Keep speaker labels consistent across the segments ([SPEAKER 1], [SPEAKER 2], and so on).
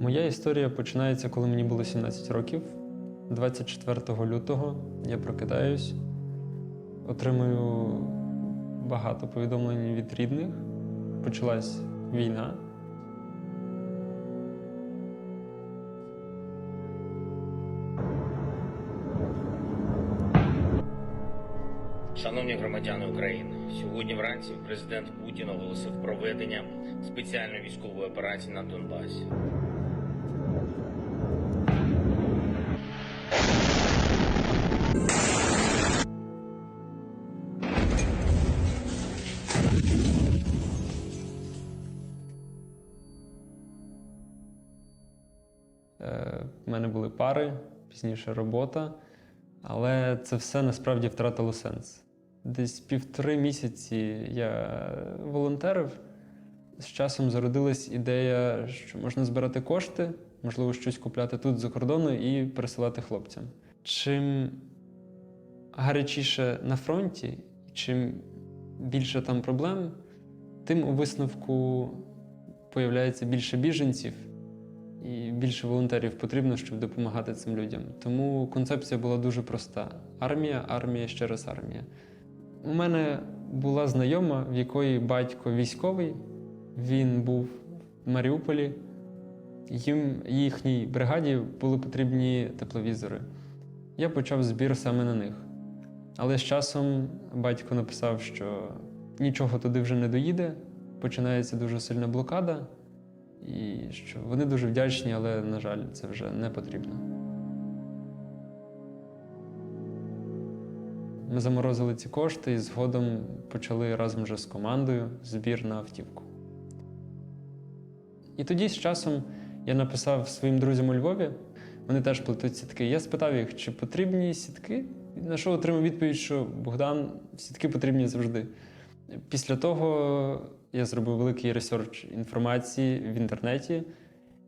[SPEAKER 1] Моя історія починається, коли мені було 17 років. 24 лютого я прокидаюсь, отримую багато повідомлень від рідних. Почалась війна.
[SPEAKER 2] Шановні громадяни України, сьогодні вранці президент Путін оголосив проведення спеціальної військової операції на Донбасі.
[SPEAKER 1] В мене були пари, пізніше робота, але це все насправді втратило сенс. Десь півтори місяці я волонтерив. З часом зародилась ідея, що можна збирати кошти, можливо, щось купляти тут за кордону і пересилати хлопцям. Чим гарячіше на фронті, чим більше там проблем, тим у висновку появляється більше біженців, і більше волонтерів потрібно, щоб допомагати цим людям. Тому концепція була дуже проста: армія, армія, ще раз армія. У мене була знайома, в якої батько військовий, він був в Маріуполі. Їм їхній бригаді були потрібні тепловізори. Я почав збір саме на них. Але з часом батько написав, що нічого туди вже не доїде, починається дуже сильна блокада, і що вони дуже вдячні, але, на жаль, це вже не потрібно. Ми заморозили ці кошти і згодом почали разом вже з командою збір на автівку. І тоді з часом я написав своїм друзям у Львові, вони теж плетуть сітки. Я спитав їх, чи потрібні сітки, і на що отримав відповідь, що Богдан, сітки потрібні завжди. Після того я зробив великий ресерч інформації в інтернеті,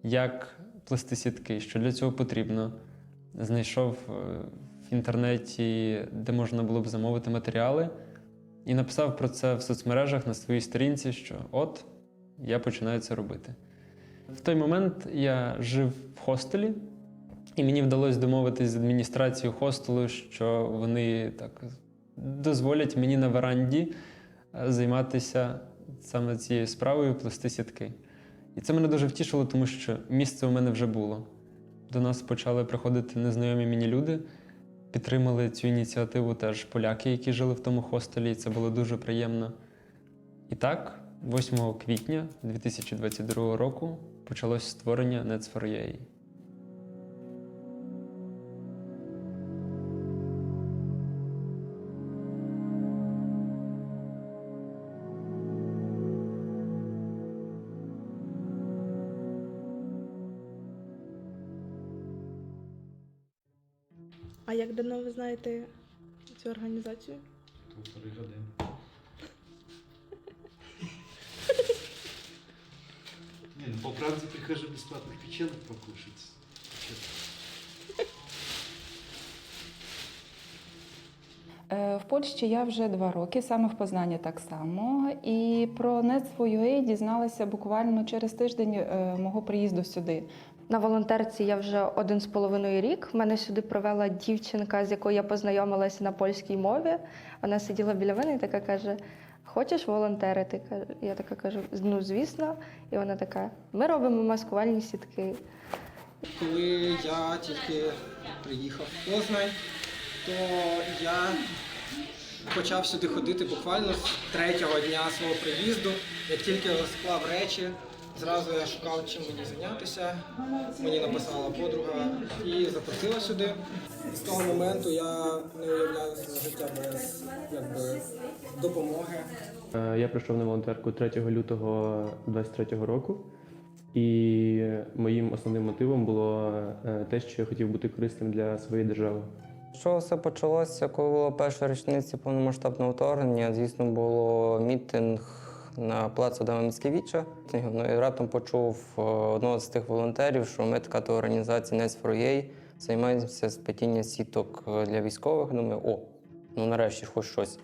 [SPEAKER 1] як плести сітки, що для цього потрібно. Знайшов е, в інтернеті, де можна було б замовити матеріали, і написав про це в соцмережах на своїй сторінці, що от я починаю це робити. В той момент я жив в хостелі, і мені вдалося домовитись з адміністрацією хостелу, що вони так дозволять мені на веранді е, займатися саме цією справою плести сітки. І це мене дуже втішило, тому що місце у мене вже було. До нас почали приходити незнайомі мені люди, підтримали цю ініціативу теж поляки, які жили в тому хостелі, і це було дуже приємно. І так, 8 квітня 2022 року почалось створення Nets4UA.
[SPEAKER 3] А як давно ви знаєте цю організацію?
[SPEAKER 4] Півтори години. Не, ну по правде прихожу бесплатных печенок покушать.
[SPEAKER 5] Е, В Польщі я вже два роки, саме в Познані так само. І про Netfo.ua дізналася буквально через тиждень е, мого приїзду сюди.
[SPEAKER 6] На волонтерці я вже один з половиною рік. Мене сюди провела дівчинка, з якою я познайомилася на польській мові. Вона сиділа біля мене і така каже: Хочеш волонтерити? Я така кажу, ну звісно. І вона така: ми робимо маскувальні сітки.
[SPEAKER 7] Коли я тільки приїхав в Познань, то я почав сюди ходити буквально з третього дня свого приїзду. Як тільки склав речі, зразу я шукав, чим мені зайнятися. Мені написала подруга і запросила сюди. З того моменту я не уявляю своє життя без якби, допомоги.
[SPEAKER 8] Е, Я прийшов на волонтерку 3 лютого 2023 року, і моїм основним мотивом було е, те, що я хотів бути корисним для своєї держави.
[SPEAKER 9] Що все почалося, коли було перша річниця повномасштабного вторгнення? Звісно, було мітинг на плацу Адама Міцкевича. Ну і раптом почув е, одного з тих волонтерів, що ми така то організація Nets4UA, займаємося сплетінням сіток е, для військових. Думаю, о, ну нарешті хоч щось.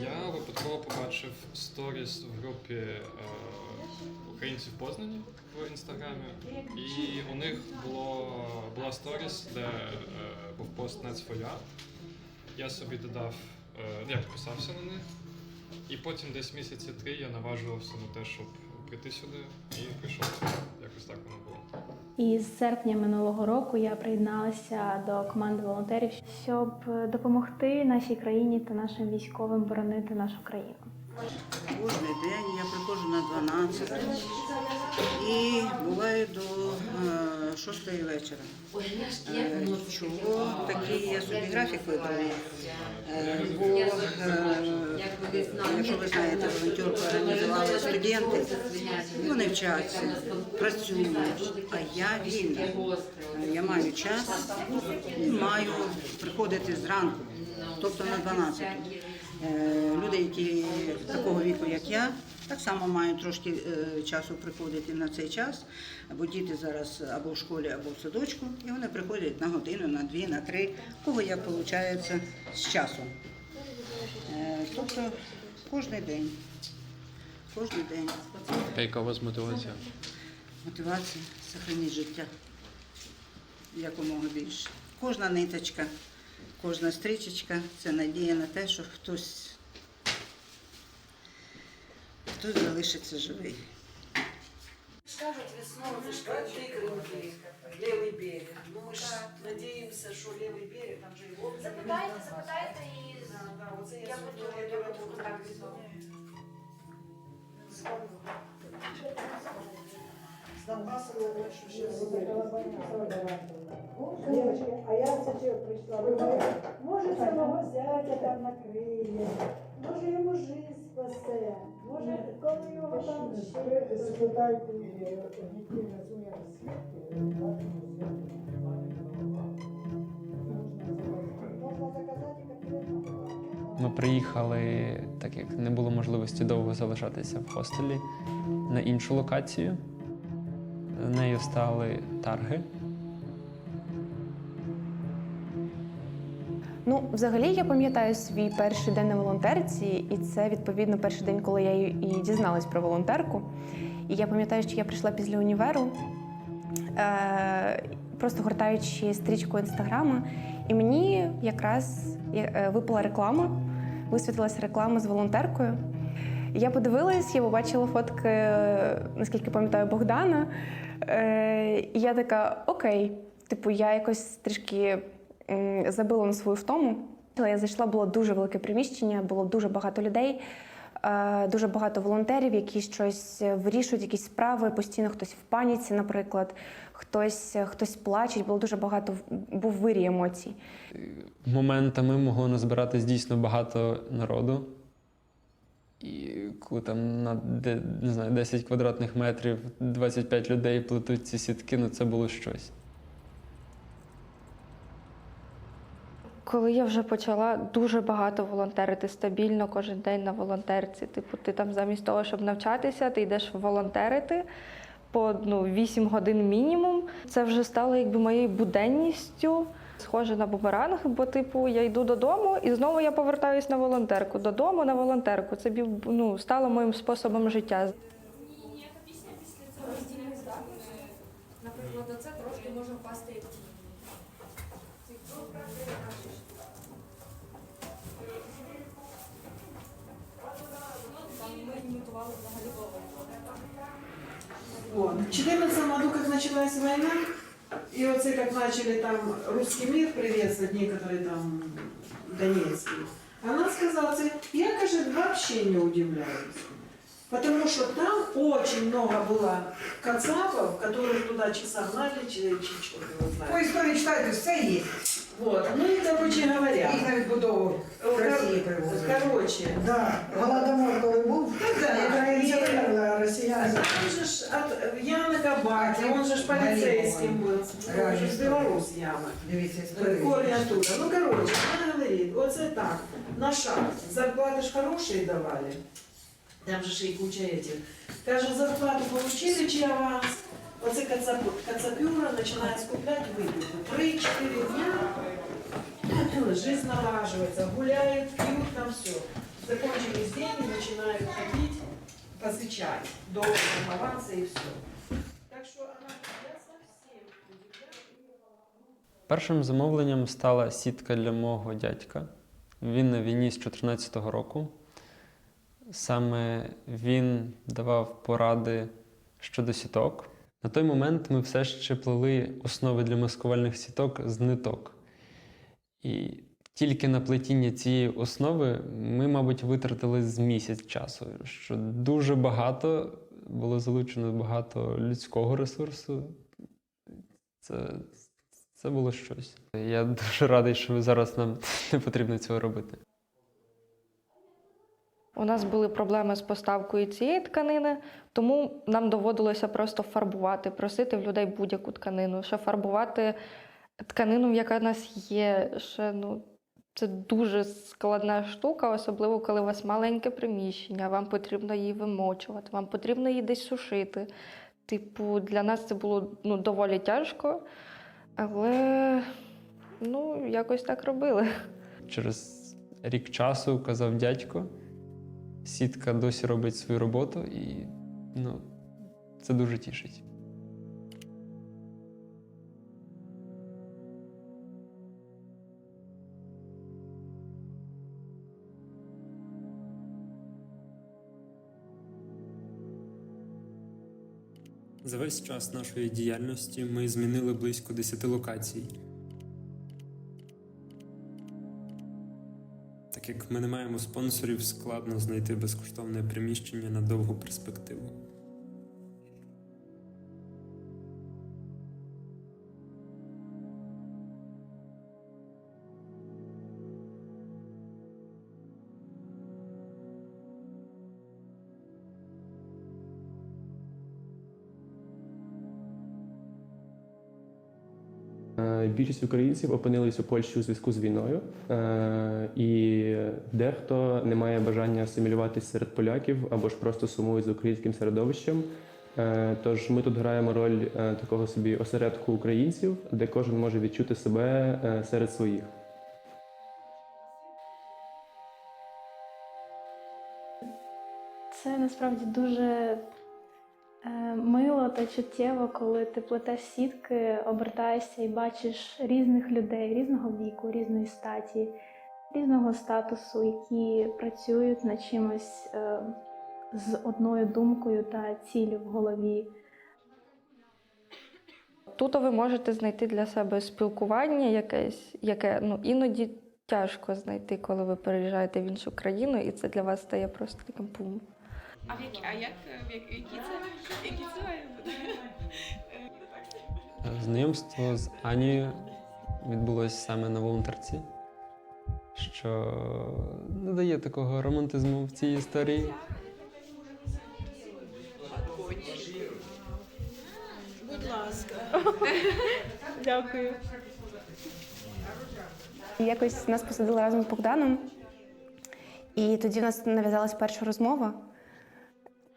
[SPEAKER 10] Я випадково побачив сторіс в групі е, українців Познані в інстаграмі, і у них було, була сторіс, де е, був пост не своя. Я собі додав, е, я підписався на них. І потім десь місяці три я наважувався на те, щоб прийти сюди і прийшов. Якось так воно було.
[SPEAKER 11] І з серпня минулого року я приєдналася до команди волонтерів, щоб допомогти нашій країні та нашим військовим боронити нашу країну.
[SPEAKER 12] Кожний день я приходжу на 12 і буває до е, 6 вечора. Е, Чого такий я собі графік вибрала? Е, Бо, е, якщо ви знаєте, волонтерку організували студенти, вони вчаться, працюють, а я вільна. Е, Я маю час і маю приходити зранку, тобто на 12. Е, Люди, які такого віку, як я, так само мають трошки е, часу приходити на цей час, бо діти зараз або в школі, або в садочку, і вони приходять на годину, на дві, на три, кого як виходить з часом. Е, Тобто кожен день. Кожен день.
[SPEAKER 8] Яка у вас мотивація?
[SPEAKER 12] Мотивація сохранити життя якомога більше. Кожна ниточка, кожна стрічечка це надія на те, що хтось, хтось залишиться живий.
[SPEAKER 13] Скажут весной, вы же прикрыли левый берег. Ну мы же надеемся, что левый берег, там же его...
[SPEAKER 11] Запитайте, запитайте і
[SPEAKER 13] Да, да, вот это
[SPEAKER 11] я буду я буду в контакті з вами.
[SPEAKER 13] Сейчас... Девочки, а я чого прийшла? Ви може самого зятя там накриє, може йому жизнь спасе, може коли його там ще... Спитайте дітей розуміє свідки, можна заказати конкретно.
[SPEAKER 1] Ми приїхали, так як не було можливості довго залишатися в хостелі, на іншу локацію. Нею стали тарги.
[SPEAKER 11] Ну, взагалі, я пам'ятаю свій перший день на волонтерці, і це відповідно перший день, коли я і дізналась про волонтерку. І я пам'ятаю, що я прийшла після універу, е, просто гортаючи стрічку інстаграма, і мені якраз е, випала реклама, висвітлилася реклама з волонтеркою. Я подивилась, я побачила фотки, наскільки пам'ятаю, Богдана. Е, і я така, окей, типу, я якось трішки забила на свою втому. Коли я зайшла, було дуже велике приміщення, було дуже багато людей, е, дуже багато волонтерів, які щось вирішують, якісь справи. Постійно хтось в паніці, наприклад, хтось, хтось плаче. Було дуже багато був вирій емоцій.
[SPEAKER 1] Моментами могло назбиратись дійсно багато народу. Коли там на не знаю, 10 квадратних метрів 25 людей плетуть ці сітки, ну це було щось.
[SPEAKER 6] Коли я вже почала дуже багато волонтерити стабільно кожен день на волонтерці. Типу, ти там замість того, щоб навчатися, ти йдеш волонтерити по ну, 8 годин мінімум. Це вже стало якби моєю буденністю. Схоже на бумеранг, бо типу я йду додому і знову я повертаюсь на волонтерку. Додому на волонтерку. Це ну, стало моїм способом життя.
[SPEAKER 11] Наприклад, оце трошки може впасти як тінь.
[SPEAKER 13] Вот. В 14 году, как началась война, и вот как начали там русский мир приветствовать, некоторые там донецкие, она сказала, я, кажется, вообще не удивляюсь. Потому что там очень много было кацапов, которых туда часа гнали, чи, чи черт его знает.
[SPEAKER 12] По історії читайте, все є.
[SPEAKER 13] Вот. Ну и, короче говоря,
[SPEAKER 12] Їх на відбудову в Росії привозили.
[SPEAKER 13] короче,
[SPEAKER 12] Да. Голодомор коли був, українці вигнали, а росіяни.
[SPEAKER 13] Он же ж от Яна Кабаки, он же ж полицейским был. Он же с Беларусь Яна.
[SPEAKER 12] Дивіться, історію.
[SPEAKER 13] Корень оттуда. Ну, короче, она говорит, вот это так, на шаг. Зарплаты ж хорошие давали. Там же ж и куча этих. Каже, зарплату получили чи аванс. Оце кацап- кацапюра починає скупляти випивку. Три-чотири дня жизнь налаживается, гуляют, пьют, там все. Закончились деньги, начинают ходить, позычать. Доллар, авансы и все. Так что она, я совсем
[SPEAKER 1] Першим замовленням стала сітка для мого дядька. Він на війні з 2014 року. Саме він давав поради щодо сіток. На той момент ми все ще плели основи для маскувальних сіток з ниток. І тільки на плетіння цієї основи ми, мабуть, витратили з місяць часу, що дуже багато було залучено багато людського ресурсу. Це, це було щось. Я дуже радий, що зараз нам не потрібно цього робити.
[SPEAKER 6] У нас були проблеми з поставкою цієї тканини, тому нам доводилося просто фарбувати, просити в людей будь-яку тканину. Ще фарбувати тканину, яка в нас є, ще ну. Це дуже складна штука, особливо коли у вас маленьке приміщення, вам потрібно її вимочувати, вам потрібно її десь сушити. Типу, для нас це було ну, доволі тяжко, але ну, якось так робили.
[SPEAKER 1] Через рік часу казав дядько, сітка досі робить свою роботу, і ну, це дуже тішить. За весь час нашої діяльності ми змінили близько 10 локацій. Як ми не маємо спонсорів, складно знайти безкоштовне приміщення на довгу перспективу.
[SPEAKER 8] Більшість українців опинились у Польщі у зв'язку з війною, е, і дехто не має бажання асимілюватися серед поляків або ж просто сумує з українським середовищем. Е, Тож ми тут граємо роль е, такого собі осередку українців, де кожен може відчути себе е, серед своїх.
[SPEAKER 14] Це насправді дуже е, мило та чуттєво, коли ти плетеш сітки, обертаєшся і бачиш різних людей, різного віку, різної статі, різного статусу, які працюють над чимось е, з одною думкою та ціллю в голові.
[SPEAKER 6] Тут ви можете знайти для себе спілкування якесь, яке ну, іноді тяжко знайти, коли ви переїжджаєте в іншу країну, і це для вас стає просто таким пум.
[SPEAKER 3] А, в які, а як, в як- які це, які це має бути?
[SPEAKER 1] Знайомство з Анією відбулося саме на волонтерці, що додає такого романтизму в цій історії.
[SPEAKER 3] Будь ласка. Дякую.
[SPEAKER 11] І Якось нас посадили разом з Богданом, і тоді в нас нав'язалась перша розмова.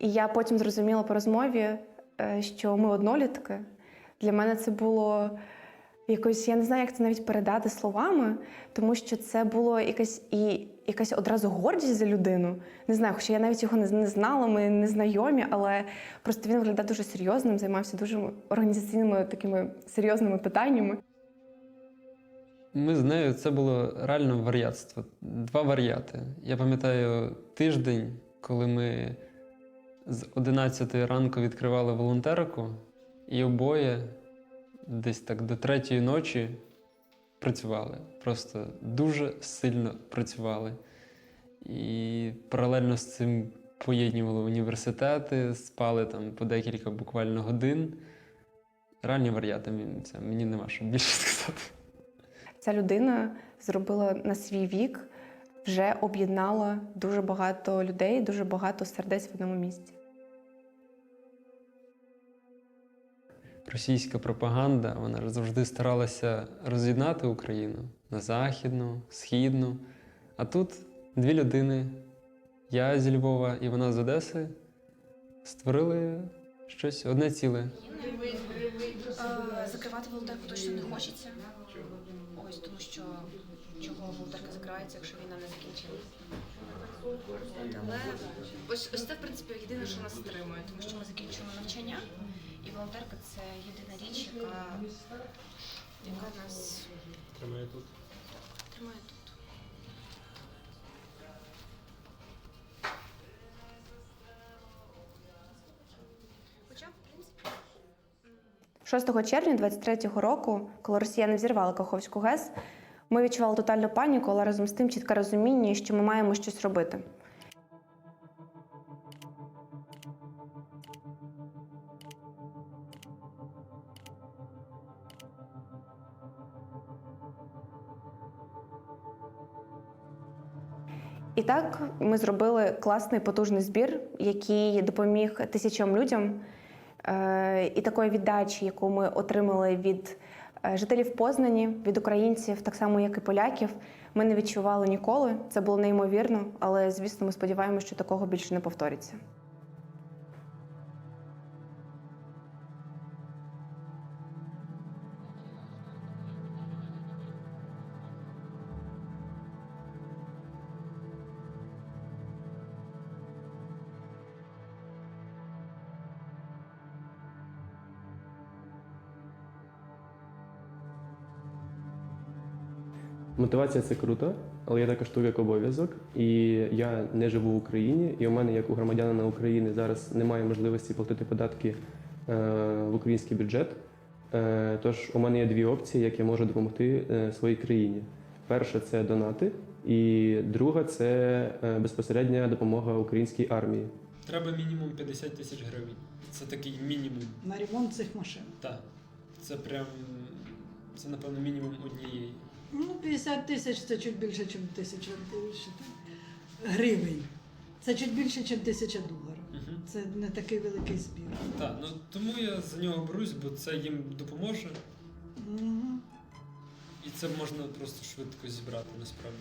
[SPEAKER 11] І я потім зрозуміла по розмові, е, що ми однолітки. Для мене це було якось, я не знаю, як це навіть передати словами, тому що це було якась і якась одразу гордість за людину. Не знаю, хоча я навіть його не, знала, ми не знайомі, але просто він виглядав дуже серйозним, займався дуже організаційними такими серйозними питаннями.
[SPEAKER 1] Ми з нею це було реально вар'ятство. Два вар'яти. Я пам'ятаю тиждень, коли ми з 11 ранку відкривали волонтерку, і обоє десь так до третьої ночі працювали. Просто дуже сильно працювали. І паралельно з цим поєднували університети, спали там по декілька буквально годин. Реальні мені- це мені нема що більше сказати.
[SPEAKER 11] Ця людина зробила на свій вік, вже об'єднала дуже багато людей, дуже багато сердець в одному місці.
[SPEAKER 1] Російська пропаганда вона завжди старалася роз'єднати Україну на західну, східну. А тут дві людини, я зі Львова і вона з Одеси, створили щось одне ціле.
[SPEAKER 3] Закривати волонтерку точно не хочеться. Ось тому що чого волонтерка закривається, якщо війна не закінчилась. Але ось, ось це, в принципі, єдине, що нас стримує, тому що ми закінчуємо навчання, і волонтерка це єдина річ, яка яка нас
[SPEAKER 10] Тримає тут.
[SPEAKER 3] тримає тут. Хоча, в принципі,
[SPEAKER 11] 6 червня 23-го року, коли росіяни взірвали Каховську ГЕС, ми відчували тотальну паніку, але разом з тим чітке розуміння, що ми маємо щось робити. Так ми зробили класний потужний збір, який допоміг тисячам людям. Е, І такої віддачі, яку ми отримали від е, жителів Познані, від українців, так само як і поляків, ми не відчували ніколи. Це було неймовірно, але звісно, ми сподіваємося, що такого більше не повториться.
[SPEAKER 8] Мотивація це круто, але є така штука як обов'язок. І я не живу в Україні, і у мене, як у громадянина України, зараз немає можливості платити податки е, в український бюджет. Е, Тож у мене є дві опції, як я можу допомогти е, своїй країні. Перша це донати, і друга це е, безпосередня допомога українській армії.
[SPEAKER 1] Треба мінімум 50 тисяч гривень. Це такий мінімум.
[SPEAKER 13] На ремонт цих машин.
[SPEAKER 1] Так. Це прям. Це, напевно, мінімум однієї.
[SPEAKER 13] Ну, 50 тисяч це чуть більше, ніж тисяча більше, гривень. Це чуть більше, ніж тисяча доларів.
[SPEAKER 1] Угу.
[SPEAKER 13] Це не такий великий збір.
[SPEAKER 1] Так, ну тому я за нього берусь, бо це їм допоможе,
[SPEAKER 13] Мгм.
[SPEAKER 1] і це можна просто швидко зібрати насправді.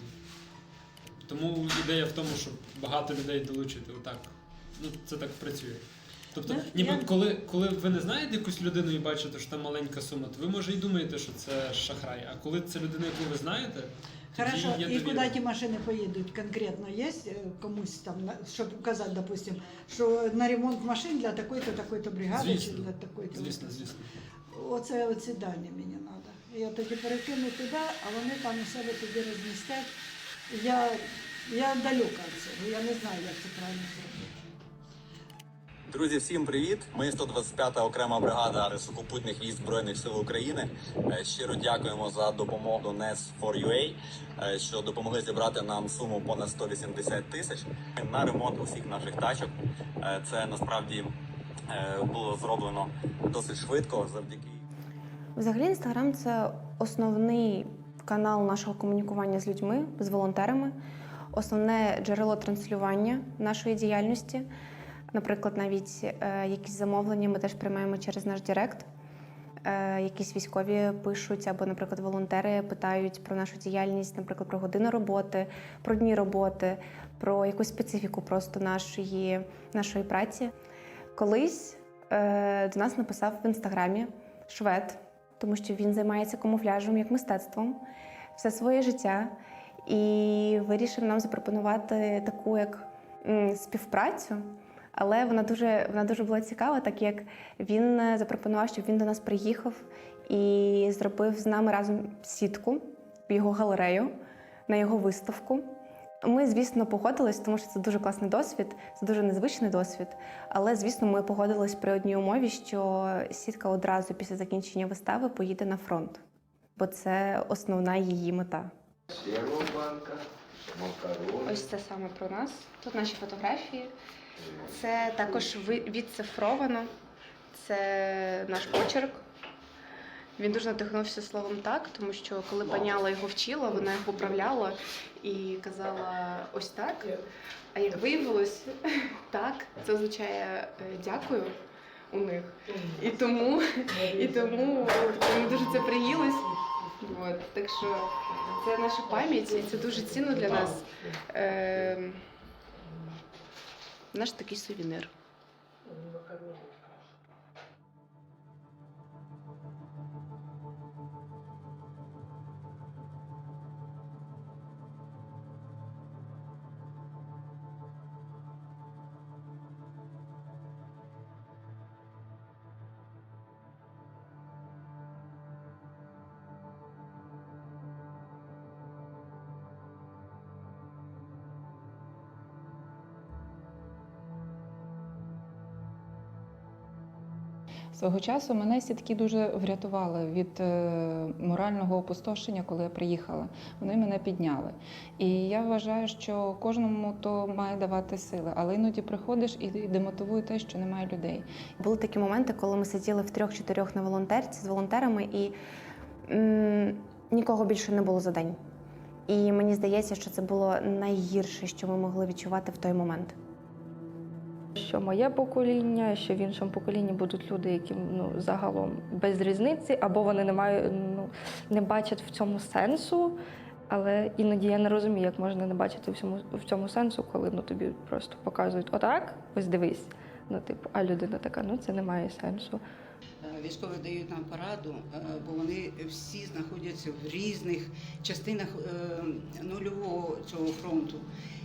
[SPEAKER 1] Тому ідея в тому, щоб багато людей долучити. Отак. Ну, це так працює. Тобто,
[SPEAKER 13] Да,
[SPEAKER 1] ніби
[SPEAKER 13] я-
[SPEAKER 1] коли, коли ви не знаєте якусь людину і бачите, що там маленька сума, то ви може і думаєте, що це шахрай. А коли це людина, яку ви знаєте,
[SPEAKER 13] Хорошо, і
[SPEAKER 1] довіра.
[SPEAKER 13] куди ті машини поїдуть конкретно? Є е, комусь там, щоб указати, допустим, що на ремонт машин для такої-то, такої-то бригади
[SPEAKER 1] Звісно.
[SPEAKER 13] чи для такої-то.
[SPEAKER 1] Звісно, звісно.
[SPEAKER 13] Оце оці дані мені треба. Я тоді перекину туди, а вони там у себе тоді розмістять. Я, я далека від цього, я не знаю, як це правильно зробити.
[SPEAKER 15] Друзі, всім привіт! Ми 125-та окрема бригада сухопутних військ Збройних сил України. Е, Щиро дякуємо за допомогу NES 4UA, е, що допомогли зібрати нам суму понад 180 тисяч на ремонт усіх наших тачок. Е, Це насправді було зроблено досить швидко завдяки.
[SPEAKER 11] Взагалі, інстаграм це основний канал нашого комунікування з людьми, з волонтерами, основне джерело транслювання нашої діяльності. Наприклад, навіть е, якісь замовлення ми теж приймаємо через наш Директ. Е, якісь військові пишуть, або, наприклад, волонтери питають про нашу діяльність, наприклад, про години роботи, про дні роботи, про якусь специфіку просто нашої, нашої праці. Колись е, до нас написав в інстаграмі швед, тому що він займається камуфляжем як мистецтвом все своє життя і вирішив нам запропонувати таку як м, співпрацю. Але вона дуже, вона дуже була цікава, так як він е, запропонував, щоб він до нас приїхав і зробив з нами разом сітку в його галерею на його виставку. Ми, звісно, погодились, тому що це дуже класний досвід, це дуже незвичний досвід. Але, звісно, ми погодились при одній умові, що сітка одразу після закінчення вистави поїде на фронт, бо це основна її мета. Ось це саме про нас. Тут наші фотографії. Це також відцифровано. Це наш почерк. Він дуже надихнувся словом так, тому що коли паняла його вчила, вона його поправляла і казала ось так. А як виявилось, так, це означає е, дякую у них. І тому, і тому ми дуже це приїлось. От, так що це наша пам'ять, і це дуже цінно для нас. Наш такий сувенір.
[SPEAKER 5] Свого часу мене сітки дуже врятували від е, морального опустошення, коли я приїхала. Вони мене підняли. І я вважаю, що кожному то має давати сили, але іноді приходиш і демотивує те, що немає людей.
[SPEAKER 11] Були такі моменти, коли ми сиділи в трьох-чотирьох на волонтерці з волонтерами, і м, нікого більше не було за день. І мені здається, що це було найгірше, що ми могли відчувати в той момент.
[SPEAKER 6] Що моє покоління, що в іншому поколінні будуть люди, які ну загалом без різниці, або вони не мають ну не бачать в цьому сенсу. Але іноді я не розумію, як можна не бачити в цьому в цьому сенсу, коли ну тобі просто показують отак, ось дивись. Ну, типу, а людина така, ну це не має сенсу.
[SPEAKER 12] Е, Військові дають нам пораду, е, бо вони всі знаходяться в різних частинах е, нульового цього фронту.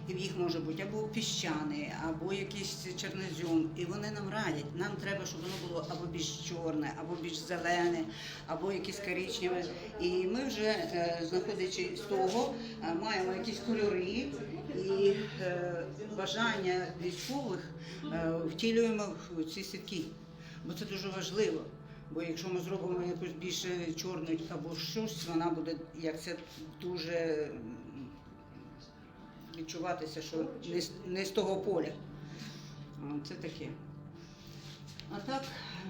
[SPEAKER 12] І в їх може бути або піщаний, або якийсь чорнозем. І вони нам радять. Нам треба, щоб воно було або більш чорне, або більш зелене, або якесь коричневе. І ми вже, е, знаходячи з того, маємо якісь кольори і бажання військових втілюємо в ці сітки. Бо це дуже важливо. Бо якщо ми зробимо якусь більше чорну або щось, вона буде як це дуже відчуватися, що не, з- не з того поля. Це таке. А так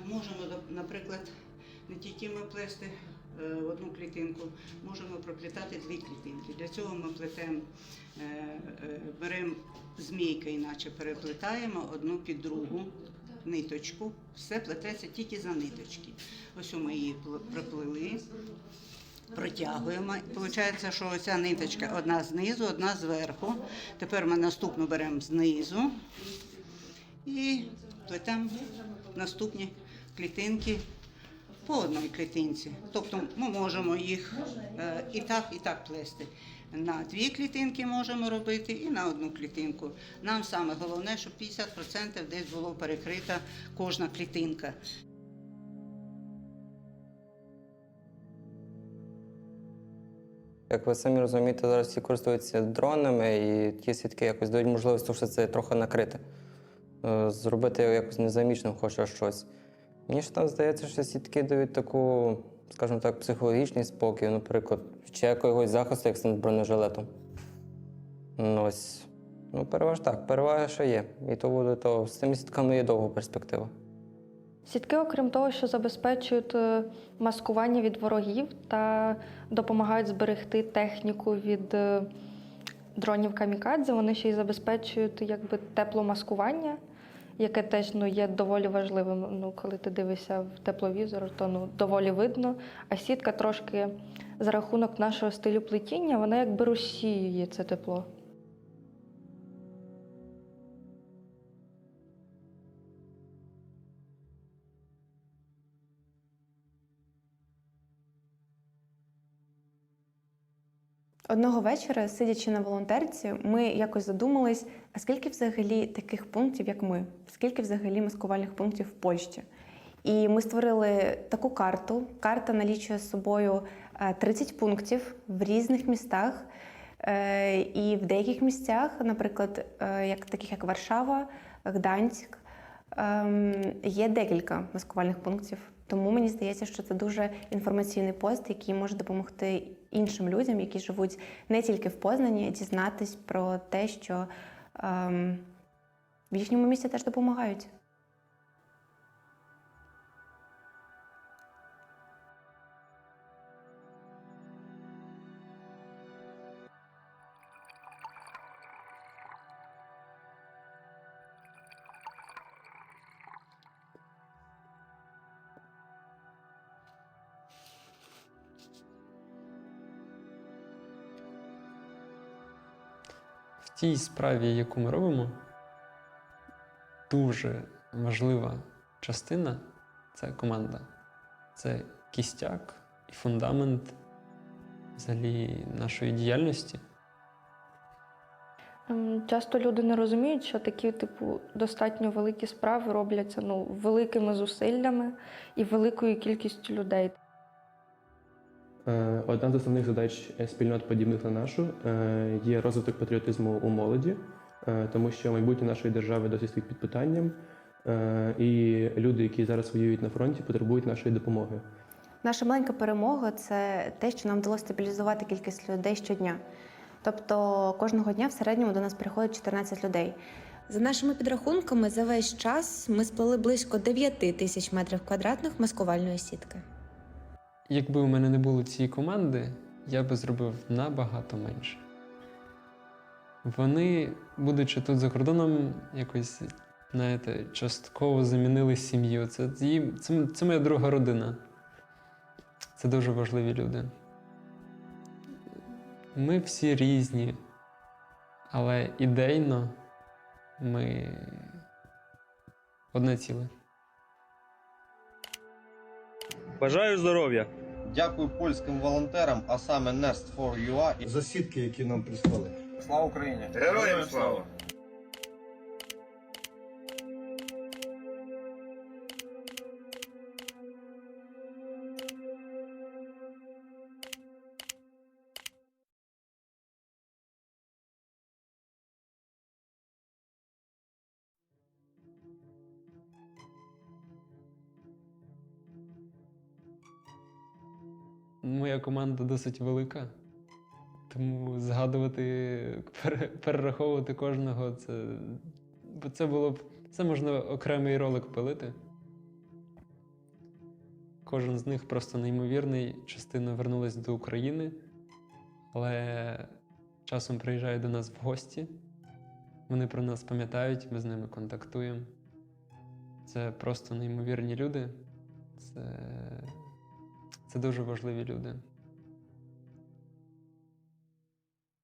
[SPEAKER 12] можемо, наприклад, не тільки ми плести е, одну клітинку, можемо проплітати дві клітинки. Для цього ми плетемо, е, е, беремо змійка, іначе переплетаємо одну під другу ниточку. Все плететься тільки за ниточки. Ось ми її пл- проплели. Протягуємо. Получається, що ця ниточка одна знизу, одна зверху. Тепер ми наступну беремо знизу і плетемо наступні клітинки по одній клітинці. Тобто ми можемо їх е, і так, і так плести. На дві клітинки можемо робити і на одну клітинку. Нам саме головне, щоб 50% десь було перекрита кожна клітинка.
[SPEAKER 9] Як ви самі розумієте, зараз всі користуються дронами, і ті сітки якось дають можливість все це трохи накрити. Е, Зробити якось незамічним хоча щось. Мені ж там здається, що сітки дають таку, скажімо так, психологічний спокій, наприклад, чи якогось захисту, як з бронежилетом. Ну, ось. Ну, переваж так, перевага ще є. І то буде то з цими сітками є довга перспектива.
[SPEAKER 6] Сітки, окрім того, що забезпечують е, маскування від ворогів та допомагають зберегти техніку від е, дронів камікадзе, вони ще й забезпечують якби тепломаскування, яке теж ну, є доволі важливим. Ну, коли ти дивишся в тепловізор, то ну, доволі видно. А сітка трошки за рахунок нашого стилю плетіння, вона якби розсіює це тепло.
[SPEAKER 11] Одного вечора, сидячи на волонтерці, ми якось задумались, а скільки взагалі таких пунктів, як ми, скільки взагалі маскувальних пунктів в Польщі. І ми створили таку карту. Карта налічує з собою е, 30 пунктів в різних містах. Е, І в деяких місцях, наприклад, е, як таких як Варшава, Гданськ, ем, є декілька маскувальних пунктів. Тому мені здається, що це дуже інформаційний пост, який може допомогти іншим людям, які живуть не тільки в Познані, дізнатись про те, що ем, в їхньому місті теж допомагають.
[SPEAKER 1] Тій справі, яку ми робимо, дуже важлива частина це команда. Це кістяк і фундамент взагалі нашої діяльності.
[SPEAKER 6] Ем, Часто люди не розуміють, що такі, типу, достатньо великі справи робляться ну, великими зусиллями і великою кількістю людей.
[SPEAKER 8] Е, Одна з основних задач е, спільнот, подібних на нашу, е, є розвиток патріотизму у молоді, тому що майбутнє нашої держави досить стоїть під питанням. І люди, які зараз воюють на фронті, потребують нашої допомоги.
[SPEAKER 11] Наша маленька перемога це те, що нам вдалося стабілізувати кількість людей щодня. Тобто кожного дня в середньому до нас приходить 14 людей.
[SPEAKER 16] За нашими підрахунками, за весь час ми сплели близько 9 тисяч метрів квадратних маскувальної сітки.
[SPEAKER 1] Якби у мене не було цієї команди, я би зробив набагато менше. Вони, будучи тут за кордоном, якось, знаєте, частково замінили сім'ю. Це, це, це моя друга родина. Це дуже важливі люди. Ми всі різні, але ідейно ми одне ціле.
[SPEAKER 17] Бажаю здоров'я!
[SPEAKER 18] Дякую польським волонтерам, а саме Nest4UA
[SPEAKER 4] За сітки, які нам прислали.
[SPEAKER 18] Слава Україні!
[SPEAKER 17] Героям слава!
[SPEAKER 1] Моя команда досить велика, тому згадувати, перераховувати кожного це. Бо це було б. Це можна окремий ролик пилити. Кожен з них просто неймовірний. Частина вернулась до України, але часом приїжджають до нас в гості. Вони про нас пам'ятають, ми з ними контактуємо. Це просто неймовірні люди. Це, це дуже важливі люди.